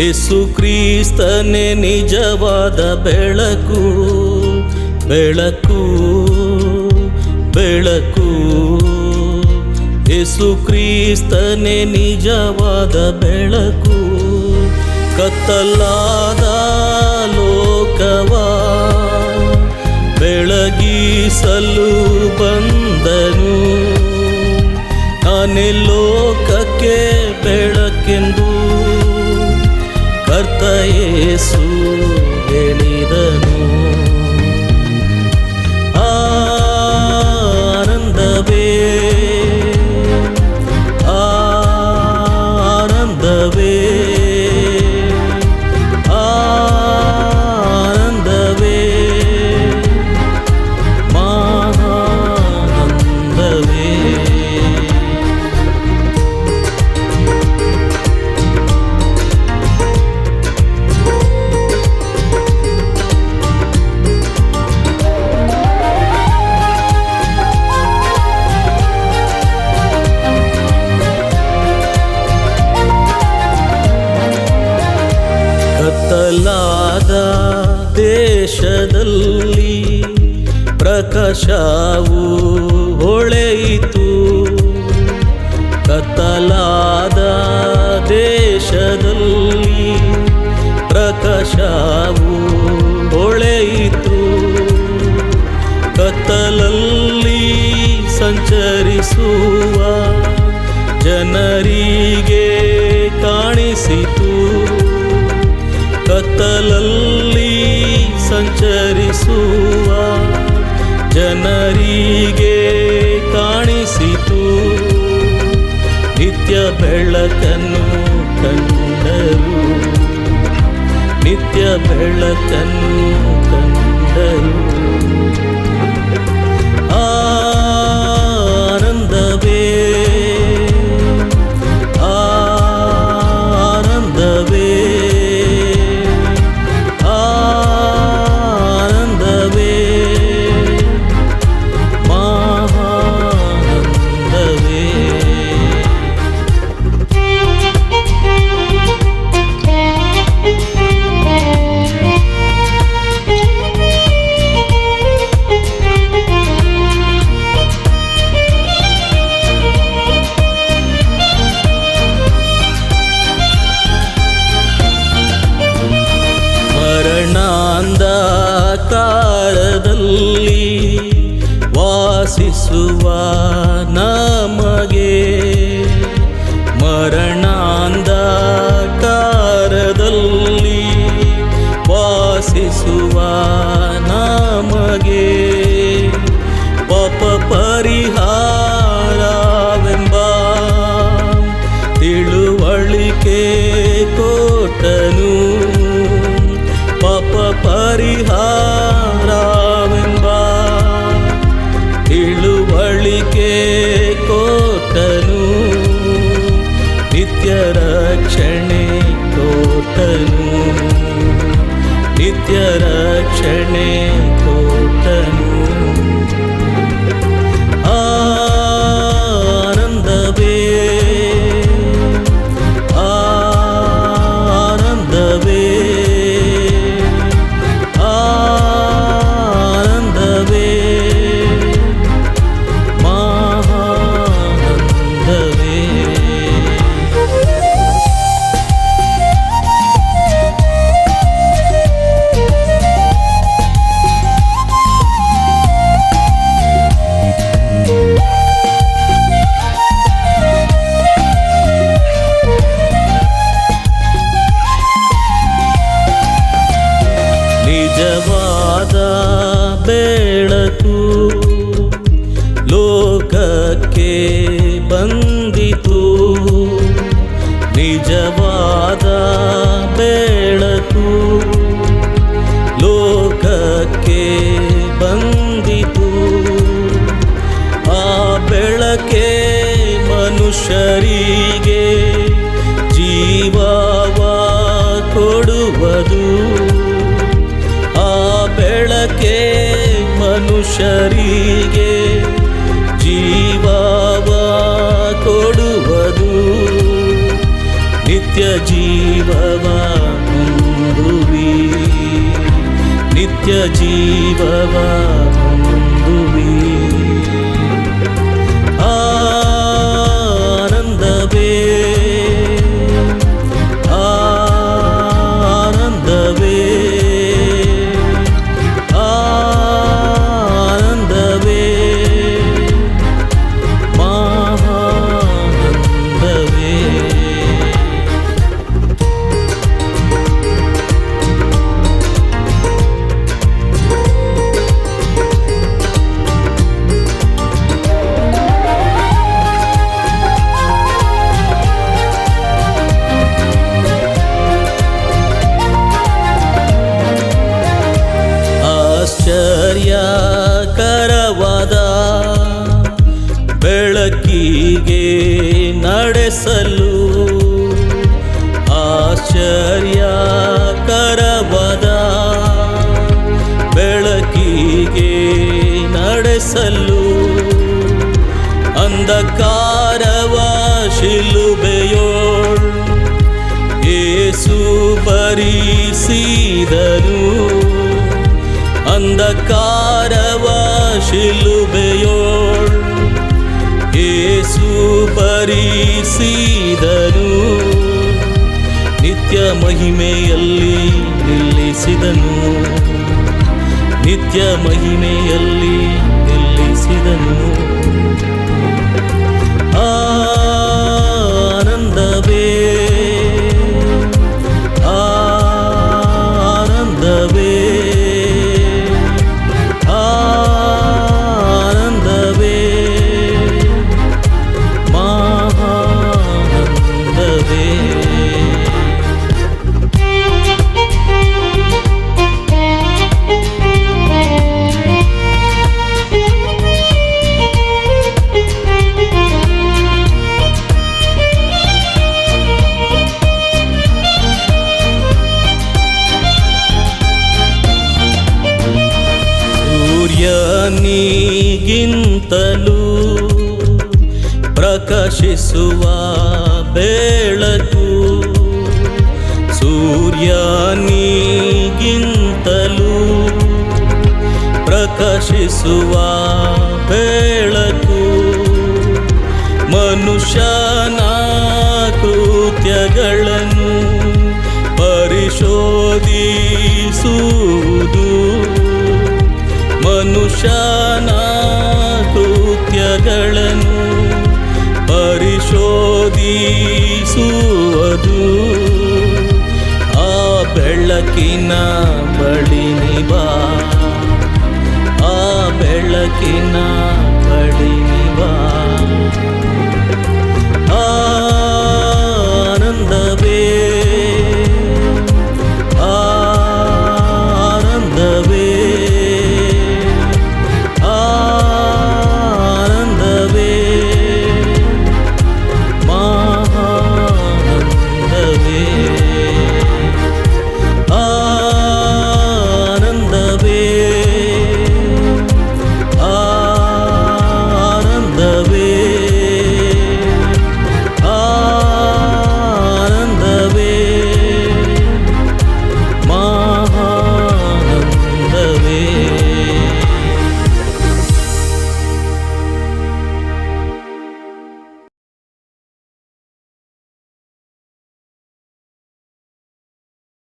ಯೇಸು ಕ್ರಿಸ್ತನೇ ನಿಜವಾದ ಬೆಳಕು ಬೆಳಕು ಬೆಳಕು. ಯೇಸು ಕ್ರಿಸ್ತನೇ ನಿಜವಾದ ಬೆಳಕು, ಕತ್ತಲಾದ ಲೋಕವ. ಬೆಳಗಿಸಲು ಬಂದನು ಅನೆ ಲೋಕಕ್ಕೆ ಬೆಳಕೆಂದು ಯೇಸು ಜನರಿಗೆ ಕಾಣಿಸಿತು. ಕತ್ತಲಲ್ಲಿ ಸಂಚರಿಸುವ ಜನರಿಗೆ ಕಾಣಿಸಿತು. ನಿತ್ಯ ಬೆಳಕನ್ನು ಕಂಡರು. ನಿತ್ಯ ಬೆಳಕನ್ನು que ನಿಜವಾದ ಬೆಳಕು ಲೋಕಕ್ಕೆ ಬಂದಿತು. ಆ ಬೆಳಕೆ ಮನುಷ್ಯರಿಗೆ नित्यजीववा ಆಶ್ಚರ್ಯಕರವಾದ ಬೆಳಕಿಗೆ ನಡೆಸಲು ಅಂಧಕಾರವ ಶಿಲುಬೆಯೋಳ್ ಏಸು ಬರಿಸಿದನು ಅಂಧಕಾರವ ಶಿಲುಬೆಯೋಳ್ ಏಸು ಬರಿಸಿದನು ನಿತ್ಯ ಮಹಿಮೆಯಲ್ಲಿ ನಿಲ್ಲಿಸಿದನು. ನಿತ್ಯ ಮಹಿಮೆಯಲ್ಲಿ ನಿಲ್ಲಿಸಿದನು. ಪ್ರಕಾಶಿಸುವ ಬೆಳಕು. ಸೂರ್ಯನಿಗಿಂತಲೂ ಪ್ರಕಾಶಿಸುವ ಬೆಳಕು. ಬೆಳಕಿನ ಬಳಿ ಬಾ. ಆ ಬೆಳಕಿನ ಬಳಿ